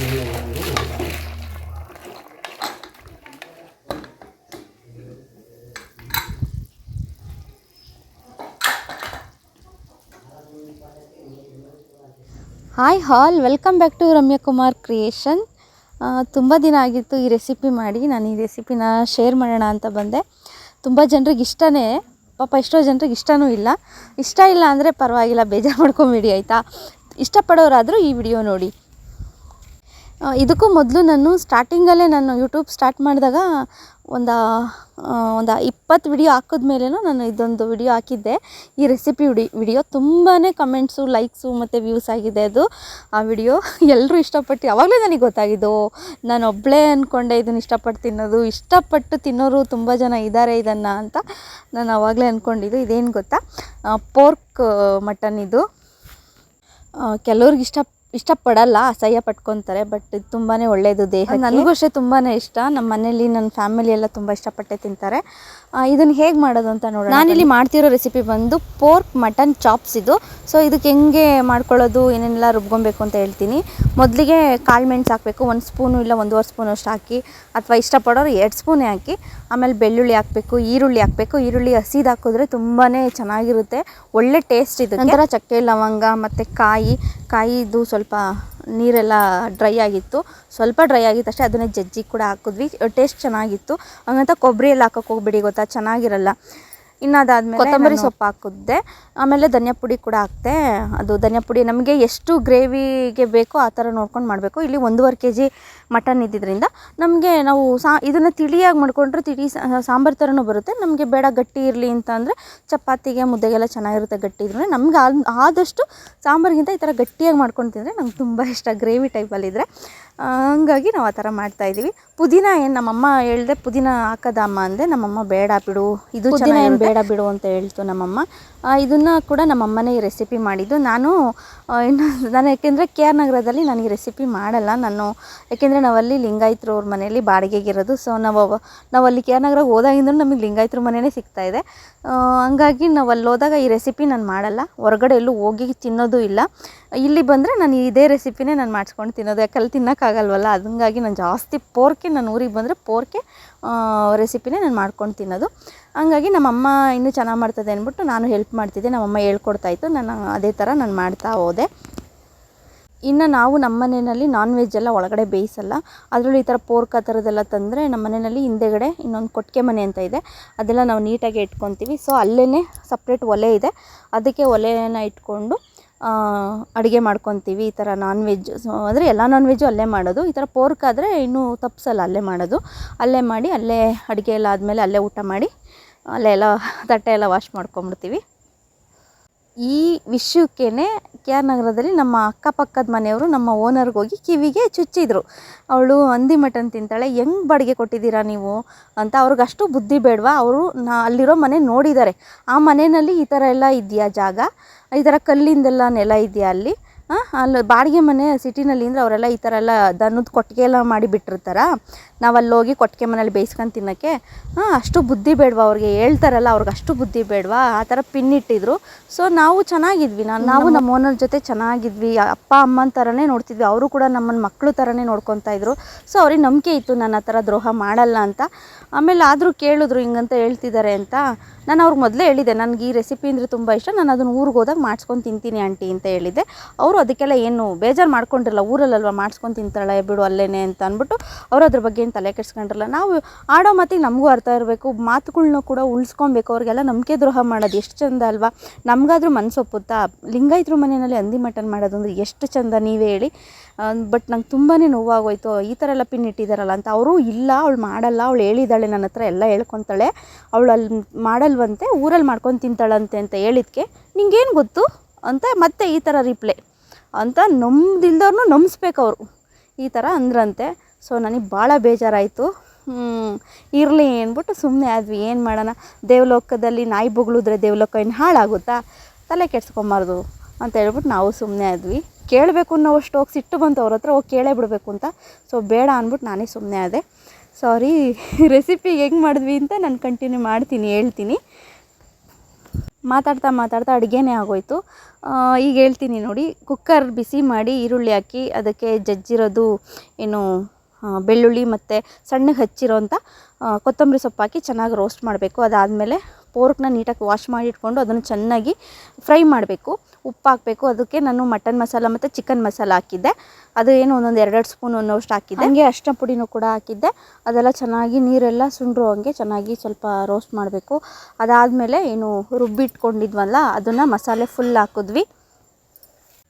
Hi all welcome back to Ramya Kumar creation ತುಂಬ ದಿನ ಆಗಿತ್ತು ಈ ರೆಸಿಪಿ ಮಾಡಿ. ನಾನು ಈ ರೆಸಿಪಿನ ಶೇರ್ ಮಾಡೋಣ ಅಂತ ಬಂದೆ. ತುಂಬ ಜನರಿಗೆ ಇಷ್ಟನೇ, ಪಾಪ ಎಷ್ಟೋ ಜನರಿಗೆ ಇಷ್ಟನೂ ಇಲ್ಲ. ಇಷ್ಟ ಇಲ್ಲ ಅಂದರೆ ಪರವಾಗಿಲ್ಲ, ಬೇಜಾರು ಮಾಡ್ಕೊಂಬಿಡಿ ಆಯಿತಾ? ಇಷ್ಟಪಡೋರಾದರೂ ಈ ವಿಡಿಯೋ ನೋಡಿ. ಇದಕ್ಕೂ ಮೊದಲು ನಾನು ಸ್ಟಾರ್ಟಿಂಗಲ್ಲೇ ನಾನು ಯೂಟ್ಯೂಬ್ ಸ್ಟಾರ್ಟ್ ಮಾಡಿದಾಗ ಒಂದು ಒಂದು ಇಪ್ಪತ್ತು ವಿಡಿಯೋ ಹಾಕಿದ ಮೇಲೆ ನಾನು ಇದೊಂದು ವಿಡಿಯೋ ಹಾಕಿದ್ದೆ. ಈ ರೆಸಿಪಿ ವಿಡಿ ವಿಡಿಯೋ ತುಂಬಾ ಕಮೆಂಟ್ಸು ಲೈಕ್ಸು ಮತ್ತು ವ್ಯೂಸ್ ಆಗಿದೆ ಅದು. ಆ ವಿಡಿಯೋ ಎಲ್ಲರೂ ಇಷ್ಟಪಟ್ಟು, ಯಾವಾಗಲೂ ನನಗೆ ಗೊತ್ತಾಗಿದ್ದು, ನಾನು ಒಬ್ಬಳೇ ಅಂದ್ಕೊಂಡೆ ಇದನ್ನು ಇಷ್ಟಪಟ್ಟು ತಿನ್ನೋದು, ಇಷ್ಟಪಟ್ಟು ತಿನ್ನೋರು ತುಂಬ ಜನ ಇದ್ದಾರೆ ಇದನ್ನು ಅಂತ ನಾನು ಆವಾಗಲೇ ಅಂದ್ಕೊಂಡಿದ್ದು ಇದೇನು ಗೊತ್ತಾ? ಪೋರ್ಕ್ ಮಟನ್ ಇದು. ಕೆಲವ್ರಿಗೆ ಇಷ್ಟ ಇಷ್ಟಪಡಲ್ಲ, ಅಸಹ್ಯ ಪಟ್ಕೊತಾರೆ ಬಟ್ ಇದು ತುಂಬಾ ಒಳ್ಳೆಯದು ದೇಹ ನನಗೂ ಅಷ್ಟೇ ತುಂಬಾ ಇಷ್ಟ. ನಮ್ಮ ಮನೇಲಿ ನನ್ನ ಫ್ಯಾಮಿಲಿ ಎಲ್ಲ ತುಂಬ ಇಷ್ಟಪಟ್ಟೆ ತಿಂತಾರೆ. ಇದನ್ನು ಹೇಗೆ ಮಾಡೋದು ಅಂತ ನೋಡೋಣ ನಾನಿಲ್ಲಿ ಮಾಡ್ತಿರೋ ರೆಸಿಪಿ ಬಂದು ಪೋರ್ಕ್ ಮಟನ್ ಚಾಪ್ಸ್ ಇದು. ಸೊ ಇದಕ್ಕೆ ಹೆಂಗೆ ಮಾಡ್ಕೊಳ್ಳೋದು ಏನೇನೆಲ್ಲ ರುಬ್ಕೊಬೇಕು ಅಂತ ಹೇಳ್ತೀನಿ. ಮೊದಲಿಗೆ ಕಾಳು ಮೆಣಸು ಹಾಕಬೇಕು. ಒಂದು ಸ್ಪೂನು ಇಲ್ಲ ಒಂದೂವರೆ ಸ್ಪೂನು ಅಷ್ಟು ಹಾಕಿ ಅಥವಾ ಇಷ್ಟಪಡೋರು ಎರಡು ಸ್ಪೂನೇ ಹಾಕಿ ಆಮೇಲೆ ಬೆಳ್ಳುಳ್ಳಿ ಹಾಕಬೇಕು ಈರುಳ್ಳಿ ಹಾಕಬೇಕು. ಈರುಳ್ಳಿ ಹಸಿದು ಹಾಕಿದ್ರೆ ತುಂಬಾ ಚೆನ್ನಾಗಿರುತ್ತೆ. ಒಳ್ಳೆ ಟೇಸ್ಟ್ ಇದು ನಂತರ ಚಕ್ಕೆ ಲವಂಗ ಮತ್ತು ಕಾಯಿ. ಕಾಯಿದು ಸ್ವಲ್ಪ ನೀರೆಲ್ಲ ಡ್ರೈ ಆಗಿತ್ತು. ಸ್ವಲ್ಪ ಡ್ರೈ ಆಗಿತ್ತು ಅಷ್ಟೇ ಅದನ್ನೇ ಜಜ್ಜಿ ಕೂಡ ಹಾಕಿದ್ವಿ. ಟೇಸ್ಟ್ ಚೆನ್ನಾಗಿತ್ತು. ಹಂಗಂತ ಕೊಬ್ಬರಿ ಎಲ್ಲ ಹಾಕೋಕೆ ಹೋಗ್ಬೇಡಿ ಗೊತ್ತಾ? ಚೆನ್ನಾಗಿರಲ್ಲ. ಇನ್ನು ಅದಾದಮೇಲೆ ಕೊತ್ತಂಬರಿ ಸೊಪ್ಪು ಹಾಕಿದ್ದೆ. ಆಮೇಲೆ ಧನಿಯಾ ಪುಡಿ ಕೂಡ ಹಾಕ್ತೆ. ಅದು ಧನಿಯಾ ಪುಡಿ ನಮಗೆ ಎಷ್ಟು ಗ್ರೇವಿಗೆ ಬೇಕೋ ಆ ಥರ ನೋಡ್ಕೊಂಡು ಮಾಡಬೇಕು. ಇಲ್ಲಿ ಒಂದೂವರೆ ಕೆ ಜಿ ಮಟನ್ ಇದ್ದಿದ್ದರಿಂದ ನಮಗೆ ನಾವು ಸಾ ಇದನ್ನು ತಿಳಿಯಾಗಿ ಮಾಡಿಕೊಂಡ್ರೆ ತಿಳಿ ಸಾಂಬಾರು ಥರನೂ ಬರುತ್ತೆ. ನಮಗೆ ಬೇಡ ಗಟ್ಟಿ ಇರಲಿ ಅಂತ ಅಂದರೆ ಚಪಾತಿಗೆ ಮುದ್ದೆಗೆಲ್ಲ ಚೆನ್ನಾಗಿರುತ್ತೆ ಗಟ್ಟಿ ಇದ್ರೆ ನಮ್ಗೆ ಆದಷ್ಟು ಸಾಂಬಾರಿಗಿಂತ ಈ ಥರ ಗಟ್ಟಿಯಾಗಿ ಮಾಡ್ಕೊಂಡು ತಿಂದರೆ ನಂಗೆ ತುಂಬ ಇಷ್ಟ. ಗ್ರೇವಿ ಟೈಪಲ್ಲಿದ್ದರೆ ಹಂಗಾಗಿ ನಾವು ಆ ಥರ ಮಾಡ್ತಾಯಿದ್ದೀವಿ ಪುದೀನ ಏನು ನಮ್ಮಮ್ಮ ಹೇಳ್ದೆ ಪುದೀನ ಹಾಕದಮ್ಮ ಅಂದೆ. ನಮ್ಮಮ್ಮ ಬೇಡ ಬಿಡು ಇದು ಪುದೀನ ಏನು ಬೇಡ ಬಿಡು ಅಂತ ಹೇಳ್ತು ನಮ್ಮಮ್ಮ. ಇದನ್ನು ಕೂಡ ನಮ್ಮಮ್ಮನೇ ಈ ರೆಸಿಪಿ ಮಾಡಿದ್ದು. ನಾನು ಇನ್ನು ನಾನು ಯಾಕೆಂದರೆ ಕೆ ಆರ್ ನಗರದಲ್ಲಿ ನನಗೆ ರೆಸಿಪಿ ಮಾಡಲ್ಲ. ನಾನು ಯಾಕೆಂದರೆ ನಾವಲ್ಲಿ ಲಿಂಗಾಯತರು ಅವ್ರ ಮನೆಯಲ್ಲಿ ಬಾಡಿಗೆಗಿರೋದು ಸೊ ನಾವು ನಾವಲ್ಲಿ ಕೆ ಆರ್ ನಗರ ಹೋದಾಗಿಂದ ನಮಗೆ ಲಿಂಗಾಯತರ ಮನೆಯೇ ಸಿಗ್ತಾ ಇದೆ. ಆ, ಹಂಗಾಗಿ ನಾವು ಅಲ್ಲಿ ಹೋದಾಗ ಈ ರೆಸಿಪಿ ನಾನು ಮಾಡಲ್ಲ. ಹೊರಗಡೆ ಎಲ್ಲೂ ಹೋಗಿ ತಿನ್ನೋದು ಇಲ್ಲ. ಇಲ್ಲಿ ಬಂದರೆ ನಾನು ಇದೇ ರೆಸಿಪಿನೇ ನಾನು ಮಾಡಿಸ್ಕೊಂಡು ತಿನ್ನೋದು. ಯಾಕಲ್ಲಿ ತಿನ್ನೋಕ್ಕಾಗಲ್ವಲ್ಲ ಹಂಗಾಗಿ ನಾನು ಜಾಸ್ತಿ ಪೋರ್ಕೆ ನಾನು ಊರಿಗೆ ಬಂದರೆ ಪೋರ್ಕೆ ರೆಸಿಪಿನೇ ನಾನು ಮಾಡ್ಕೊಂಡು ತಿನ್ನೋದು. ಹಂಗಾಗಿ ನಮ್ಮಮ್ಮ ಇನ್ನೂ ಚೆನ್ನಾಗಿ ಮಾಡ್ತದೆ ಅಂದ್ಬಿಟ್ಟು ನಾನು ಹೆಲ್ಪ್ ಮಾಡ್ತಿದ್ದೆ. ನಮ್ಮಮ್ಮ ಹೇಳ್ಕೊಡ್ತಾಯಿತ್ತು ನಾನು ಅದೇ ಥರ ನಾನು ಮಾಡ್ತಾ ಹೋದೆ. ಇನ್ನು ನಾವು ನಮ್ಮ ಮನೆಯಲ್ಲಿ ನಾನ್ ವೆಜ್ ಎಲ್ಲ ಒಳಗಡೆ ಬೇಯಿಸಲ್ಲ. ಅದರಲ್ಲೂ ಈ ಥರ ಪೋರ್ಕ್ ಆ ಥರದ್ದೆಲ್ಲ ತಂದರೆ ನಮ್ಮ ಮನೆಯಲ್ಲಿ ಹಿಂದೆಗಡೆ ಇನ್ನೊಂದು ಕೊಟ್ಟಿಗೆ ಮನೆ ಅಂತ ಇದೆ. ಅದೆಲ್ಲ ನಾವು ನೀಟಾಗಿ ಇಟ್ಕೊತೀವಿ. ಸೊ ಅಲ್ಲೇ ಸಪ್ರೇಟ್ ಒಲೆ ಇದೆ. ಅದಕ್ಕೆ ಒಲೆಯನ್ನು ಇಟ್ಕೊಂಡು ಅಡುಗೆ ಮಾಡ್ಕೊತೀವಿ, ಈ ಥರ ನಾನ್ ವೆಜ್ ಅಂದರೆ ಎಲ್ಲ ನಾನ್ ವೆಜ್ಜು ಅಲ್ಲೇ ಮಾಡೋದು. ಈ ಥರ ಪೋರ್ಕ್ ಆದರೆ ಇನ್ನೂ ತಪ್ಸಲ್ಲ, ಅಲ್ಲೇ ಮಾಡೋದು. ಅಲ್ಲೇ ಮಾಡಿ, ಅಲ್ಲೇ ಅಡುಗೆ ಎಲ್ಲ ಆದಮೇಲೆ ಅಲ್ಲೇ ಊಟ ಮಾಡಿ, ಅಲ್ಲೇ ಎಲ್ಲ ತಟ್ಟೆ ಎಲ್ಲ ವಾಶ್ ಮಾಡ್ಕೊಂಬಿಡ್ತೀವಿ ಈ ವಿಷಯಕ್ಕೇ ಕೆ ಆರ್ ನಗರದಲ್ಲಿ ನಮ್ಮ ಅಕ್ಕಪಕ್ಕದ ಮನೆಯವರು ನಮ್ಮ ಓನರ್ಗೆ ಹೋಗಿ ಕಿವಿಗೆ ಚುಚ್ಚಿದ್ರು. ಅವಳು ಹಂದಿ ಮಟನ್ ತಿಂತಾಳೆ, ಹೆಂಗೆ ಬಾಡಿಗೆ ಕೊಟ್ಟಿದ್ದೀರಾ ನೀವು? ಅಂತ ಅವ್ರಿಗೆ ಅಷ್ಟು ಬುದ್ಧಿ ಬೇಡವಾ, ಅವರು ನಾ ಅಲ್ಲಿರೋ ಮನೆ ನೋಡಿದ್ದಾರೆ. ಆ ಮನೆಯಲ್ಲಿ ಈ ಥರ ಎಲ್ಲ ಇದೆಯಾ ಜಾಗ? ಈ ಥರ ಕಲ್ಲಿಂದೆಲ್ಲ ನೆಲ ಇದೆಯಾ ಅಲ್ಲಿ? ಅಲ್ಲಿ ಬಾಡಿಗೆ ಮನೆ ಸಿಟಿನಲ್ಲಿ ಅಂದರೆ ಅವರೆಲ್ಲ ಈ ಥರ ಎಲ್ಲ ದನದ ಕೊಟ್ಟಿಗೆ ಎಲ್ಲ ಮಾಡಿ ಬಿಟ್ಟಿರ್ತಾರ? ನಾವು ಅಲ್ಲಿ ಹೋಗಿ ಕೊಟ್ಟಿಗೆ ಮನೇಲಿ ಬೇಯಿಸ್ಕೊಂಡು ತಿನ್ನೋಕ್ಕೆ. ಹಾಂ ಅಷ್ಟು ಬುದ್ಧಿ ಬೇಡವಾ ಅವ್ರಿಗೆ? ಹೇಳ್ತಾರಲ್ಲ ಅವ್ರಿಗೆ ಅಷ್ಟು ಬುದ್ಧಿ ಬೇಡವಾ? ಆ ಥರ ಪಿನ್ ಇಟ್ಟಿದ್ರು. ಸೊ ನಾವು ಚೆನ್ನಾಗಿದ್ವಿ. ನಾನು ನಾವು ನಮ್ಮ ಓನರ್ ಜೊತೆ ಚೆನ್ನಾಗಿದ್ವಿ. ಅಪ್ಪ ಅಮ್ಮನ ಥರನೇ ನೋಡ್ತಿದ್ವಿ. ಅವರು ಕೂಡ ನಮ್ಮನ್ನ ಮಕ್ಕಳು ಥರನೇ ನೋಡ್ಕೊತಾ ಇದ್ರು. ಸೊ ಅವ್ರಿಗೆ ನಂಬಿಕೆ ಇತ್ತು ನಾನು ಆ ಥರ ದ್ರೋಹ ಮಾಡಲ್ಲ ಅಂತ. ಆಮೇಲೆ ಆದರೂ ಕೇಳಿದ್ರು ಹಿಂಗಂತ ಹೇಳ್ತಿದ್ದಾರೆ ಅಂತ. ನಾನು ಅವ್ರಿಗೆ ಮೊದಲೇ ಹೇಳಿದೆ, ನನಗೆ ಈ ರೆಸಿಪಿ ಅಂದರೆ ತುಂಬ ಇಷ್ಟ, ನಾನು ಅದನ್ನು ಊರಿಗೆ ಹೋದಾಗ ಮಾಡಿಸ್ಕೊಂಡು ತಿಂತೀನಿ ಆಂಟಿ ಅಂತ ಹೇಳಿದ್ದೆ ಅವರು ಅದಕ್ಕೆಲ್ಲ ಏನು ಬೇಜಾರು ಮಾಡ್ಕೊಂಡಿರಲ್ಲ, ಊರಲ್ಲಲ್ವ ಮಾಡ್ಸ್ಕೊಂಡು ತಿಂತಾಳೆ, ಬಿಡು ಅಲ್ಲೇ ಅಂತ ಅಂದ್ಬಿಟ್ಟು ಅವ್ರು ಅದ್ರ ಬಗ್ಗೆ ಏನು ತಲೆ ಕೆಡ್ಸ್ಕೊಂಡಿರಲ್ಲ. ನಾವು ಆಡೋ ಮಾತಿಗೆ ನಮಗೂ ಅರ್ಥ ಇರಬೇಕು ಮಾತುಗಳನ್ನ ಕೂಡ ಉಳಿಸ್ಕೊಬೇಕು, ಅವ್ರಿಗೆಲ್ಲ ನಂಬಿಕೆ ದ್ರೋಹ ಮಾಡೋದು ಎಷ್ಟು ಚಂದ ಅಲ್ವಾ? ನಮಗಾದ್ರೂ ಮನಸ್ಸೊಪ್ಪುತ್ತಾ ಲಿಂಗಾಯಿತರು ಮನೆಯಲ್ಲಿ ಹಂದಿ ಮಟನ್ ಮಾಡೋದು ಅಂದರೆ ಎಷ್ಟು ಚಂದ ನೀವೇ ಹೇಳಿ. ಬಟ್ ನಂಗೆ ತುಂಬಾ ನೋವಾಗೋಯ್ತು. ಈ ಥರ ಎಲ್ಲ ಪಿನ್ ಇಟ್ಟಿದ್ದಾರಲ್ಲ ಅಂತ. ಅವರು ಇಲ್ಲ, ಅವಳು ಮಾಡಲ್ಲ, ಅವಳು ಹೇಳಿದ್ದಾಳೆ ನನ್ನ ಹತ್ರ ಎಲ್ಲ ಹೇಳ್ಕೊತಾಳೆ. ಅವಳು ಅಲ್ಲಿ ಮಾಡಲ್ವಂತೆ ಊರಲ್ಲಿ ಮಾಡ್ಕೊಂಡು ತಿಂತಾಳಂತೆ ಅಂತ ಹೇಳಿದ್ಕೆ ನಿಂಗೇನು ಗೊತ್ತು ಅಂತ ಮತ್ತೆ ಈ ಥರ ರಿಪ್ಲೈ ಅಂತ ನಂಬ್ದಿಲ್ದವ್ರನ್ನೂ ನಂಬಿಸ್ಬೇಕು ಅವರು ಈ ಥರ ಅಂದ್ರಂತೆ. ಸೊ ನನಗೆ ಭಾಳ ಬೇಜಾರಾಯಿತು. ಇರಲಿ ಅಂದ್ಬಿಟ್ಟು ಸುಮ್ಮನೆ ಆದ್ವಿ. ಏನು ಮಾಡೋಣ? ದೇವಲೋಕದಲ್ಲಿ ನಾಯಿ ಬೊಗಳಿದ್ರೆ ದೇವಲೋಕ ಏನು ಹಾಳಾಗುತ್ತಾ? ತಲೆ ಕೆಡ್ಸ್ಕೊಂಬಾರ್ದು. ಅಂತ ಹೇಳ್ಬಿಟ್ಟು ನಾವು ಸುಮ್ಮನೆ ಆದ್ವಿ. ಕೇಳಬೇಕು ಅನ್ನೋ ಅಷ್ಟು ಹೋಗಿ ಸಿಟ್ಟು ಬಂತು ಅವ್ರ ಹತ್ರ, ಹೋಗಿ ಕೇಳೇ ಬಿಡಬೇಕು ಅಂತ. ಸೊ ಬೇಡ ಅಂದ್ಬಿಟ್ಟು ನಾನೇ ಸುಮ್ಮನೆ ಆದೆ. ಸಾರಿ ರೆಸಿಪಿ ಹೆಂಗೆ ಮಾಡಿದ್ವಿ ಅಂತ ನಾನು ಕಂಟಿನ್ಯೂ ಮಾಡ್ತೀನಿ, ಹೇಳ್ತೀನಿ. ಮಾತಾಡ್ತಾ ಮಾತಾಡ್ತಾ ಅಡುಗೆನೇ ಆಗೋಯ್ತು. ಈಗ ಹೇಳ್ತೀನಿ ನೋಡಿ ಕುಕ್ಕರ್ ಬಿಸಿ ಮಾಡಿ ಈರುಳ್ಳಿ ಹಾಕಿ ಅದಕ್ಕೆ ಜಜ್ಜಿರೋದು ಏನು ಬೆಳ್ಳುಳ್ಳಿ ಮತ್ತು ಸಣ್ಣಗೆ ಹಚ್ಚಿರೋಂಥ ಕೊತ್ತಂಬರಿ ಸೊಪ್ಪು ಹಾಕಿ ಚೆನ್ನಾಗಿ ರೋಸ್ಟ್ ಮಾಡಬೇಕು. ಅದಾದಮೇಲೆ ಪೋರ್ಕ್ನ ನೀಟಾಗಿ ವಾಶ್ ಮಾಡಿ ಇಟ್ಕೊಂಡು ಅದನ್ನು ಚೆನ್ನಾಗಿ ಫ್ರೈ ಮಾಡಬೇಕು. ಉಪ್ಪು ಹಾಕಬೇಕು ಅದಕ್ಕೆ ನಾನು ಮಟನ್ ಮಸಾಲ ಮತ್ತು ಚಿಕನ್ ಮಸಾಲ ಹಾಕಿದ್ದೆ. ಅದು ಏನು ಒಂದೊಂದು ಎರಡೆರಡು ಸ್ಪೂನ್ ಅನ್ನೋಷ್ಟು ಹಾಕಿದ್ದೆ. ಹಂಗೆ ಅರಿಶಿನ ಪುಡಿನೂ ಕೂಡ ಹಾಕಿದ್ದೆ. ಅದೆಲ್ಲ ಚೆನ್ನಾಗಿ ನೀರೆಲ್ಲ ಸುಂಡ್ರು ಹಂಗೆ ಚೆನ್ನಾಗಿ ಸ್ವಲ್ಪ ರೋಸ್ಟ್ ಮಾಡಬೇಕು. ಅದಾದಮೇಲೆ ಏನು ರುಬ್ಬಿಟ್ಕೊಂಡಿದ್ವಲ್ಲ, ಅದನ್ನು ಮಸಾಲೆ ಫುಲ್ ಹಾಕಿದ್ವಿ.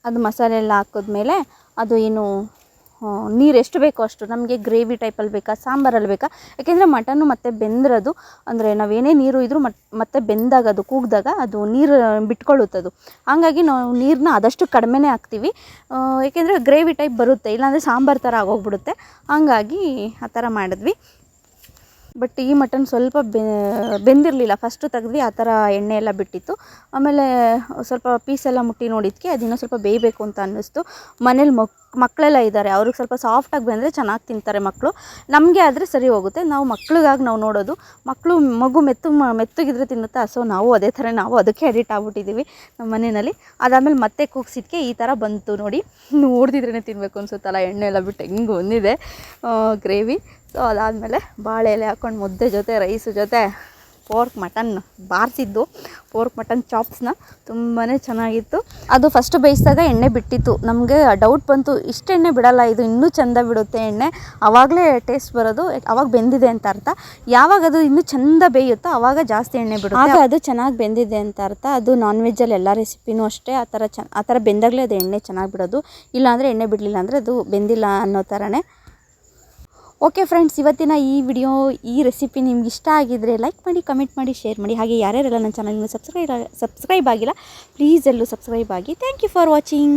ಅದು ಮಸಾಲೆ ಎಲ್ಲ ಹಾಕಿದ್ಮೇಲೆ ಅದು ಏನು ನೀರು ಎಷ್ಟು ಬೇಕೋ ಅಷ್ಟು. ನಮಗೆ ಗ್ರೇವಿ ಟೈಪಲ್ಲಿ ಬೇಕಾ ಸಾಂಬಾರಲ್ಲಿ ಬೇಕಾ? ಯಾಕೆಂದರೆ ಮಟನ್ನು ಮತ್ತೆ ಬೆಂದಿರೋದು, ಅಂದರೆ ನಾವೇನೇ ನೀರು ಇದ್ದರೂ ಮತ್ತೆ ಬೆಂದಾಗ ಅದು ಕೂಗಿದಾಗ ಅದು ನೀರು ಬಿಟ್ಕೊಳ್ಳುತ್ತದು. ಹಾಗಾಗಿ ನಾವು ನೀರನ್ನ ಆದಷ್ಟು ಕಡಿಮೆನೇ ಹಾಕ್ತೀವಿ. ಏಕೆಂದರೆ ಗ್ರೇವಿ ಟೈಪ್ ಬರುತ್ತೆ, ಇಲ್ಲಾಂದರೆ ಸಾಂಬಾರು ಥರ ಆಗೋಗ್ಬಿಡುತ್ತೆ. ಹಾಗಾಗಿ ಆ ಥರ ಮಾಡಿದ್ವಿ. ಬಟ್ ಈ ಮಟನ್ ಸ್ವಲ್ಪ ಬೆಂದಿರಲಿಲ್ಲ. ಫಸ್ಟು ತೆಗ್ದ್ವಿ, ಆ ಥರ ಎಣ್ಣೆ ಎಲ್ಲ ಬಿಟ್ಟಿತ್ತು. ಆಮೇಲೆ ಸ್ವಲ್ಪ ಪೀಸೆಲ್ಲ ಮುಟ್ಟಿ ನೋಡಿದ್ಕೆ ಅದು ಇನ್ನೂ ಸ್ವಲ್ಪ ಬೇಯಬೇಕು ಅಂತ ಅನ್ನಿಸ್ತು. ಮನೇಲಿ ಮಕ್ ಮಕ್ಕಳೆಲ್ಲ ಇದ್ದಾರೆ. ಅವ್ರಿಗೆ ಸ್ವಲ್ಪ ಸಾಫ್ಟಾಗಿ ಬಂದರೆ ಚೆನ್ನಾಗಿ ತಿಂತಾರೆ ಮಕ್ಕಳು ನಮಗೆ ಆದರೆ ಸರಿ ಹೋಗುತ್ತೆ. ನಾವು ಮಕ್ಳಿಗಾಗಿ ನಾವು ನೋಡೋದು. ಮಕ್ಕಳು ಮಗು ಮೆತ್ತು ಮೆತ್ತಗಿದ್ರೆ ತಿನ್ನುತ್ತಾ? ಸೊ ನಾವು ಅದೇ ಥರ, ನಾವು ಅದಕ್ಕೆ ಅಡಿಟ್ ಆಗ್ಬಿಟ್ಟಿದ್ದೀವಿ ನಮ್ಮ ಮನೆಯಲ್ಲಿ. ಅದಾದಮೇಲೆ ಮತ್ತೆ ಕೂಗ್ಸಿದ್ಕೆ, ಈ ಥರ ಬಂತು ನೋಡಿ. ನೋಡ್ದಿದ್ರೇ ತಿನ್ನಬೇಕು ಅನ್ಸುತ್ತಲ್ಲ, ಎಣ್ಣೆ ಎಲ್ಲ ಬಿಟ್ಟು ಹೆಂಗೆ ಬಂದಿದೆ. ಗ್ರೇವಿ ಸೊ ಅದಾದಮೇಲೆ ಬಾಳೆ ಎಲೆ ಹಾಕ್ಕೊಂಡು ಮುದ್ದೆ ಜೊತೆ ರೈಸ್ ಜೊತೆ ಪೋರ್ಕ್ ಮಟನ್ ಬಾರಿಸಿದ್ದು. ಪೋರ್ಕ್ ಮಟನ್ ಚಾಪ್ಸ್ನ ತುಂಬಾ ಚೆನ್ನಾಗಿತ್ತು. ಅದು ಫಸ್ಟ್ ಬೇಯಿಸಿದಾಗ ಎಣ್ಣೆ ಬಿಟ್ಟಿತ್ತು. ನಮಗೆ ಡೌಟ್ ಬಂತು, ಇಷ್ಟು ಎಣ್ಣೆ ಬಿಡಲ್ಲ, ಇದು ಇನ್ನೂ ಚೆಂದ ಬಿಡುತ್ತೆ ಎಣ್ಣೆ. ಆವಾಗಲೇ ಟೇಸ್ಟ್ ಬರೋದು, ಅವಾಗ ಬೆಂದಿದೆ ಅಂತ ಅರ್ಥ. ಯಾವಾಗ ಅದು ಇನ್ನೂ ಚೆಂದ ಬೇಯುತ್ತೋ ಆವಾಗ ಜಾಸ್ತಿ ಎಣ್ಣೆ ಬಿಡುತ್ತೆ. ಅದು ಚೆನ್ನಾಗಿ ಬೆಂದಿದೆ ಅಂತ ಅರ್ಥ. ಅದು ನಾನ್ ವೆಜ್ಜಲ್ಲಿ ಎಲ್ಲ ರೆಸಿಪಿನೂ ಅಷ್ಟೇ, ಆ ಥರ ಚೆನ್ನ ಆ ಥರ ಬೆಂದಾಗಲೇ ಅದು ಎಣ್ಣೆ ಚೆನ್ನಾಗಿ ಬಿಡೋದು. ಇಲ್ಲಾಂದರೆ ಎಣ್ಣೆ ಬಿಡಲಿಲ್ಲ ಅಂದರೆ ಅದು ಬೆಂದಿಲ್ಲ ಅನ್ನೋ ಥರನೇ. ಓಕೆ ಫ್ರೆಂಡ್ಸ್ ಇವತ್ತಿನ ಈ ವಿಡಿಯೋ ಈ ರೆಸಿಪಿ ನಿಮ್ಗೆ ಇಷ್ಟ ಆಗಿದ್ದರೆ ಲೈಕ್ ಮಾಡಿ ಕಮೆಂಟ್ ಮಾಡಿ ಶೇರ್ ಮಾಡಿ. ಹಾಗೆ ಯಾರ್ಯಾರೆಲ್ಲ ನನ್ನ ಚಾನಲ್ನ ಸಬ್ಸ್ಕ್ರೈಬ್ ಸಬ್ಸ್ಕ್ರೈಬ್ ಆಗಿಲ್ಲ ಪ್ಲೀಸ್ ಎಲ್ಲೂ ಸಬ್ಸ್ಕ್ರೈಬ್ ಆಗಿ. Thank you for watching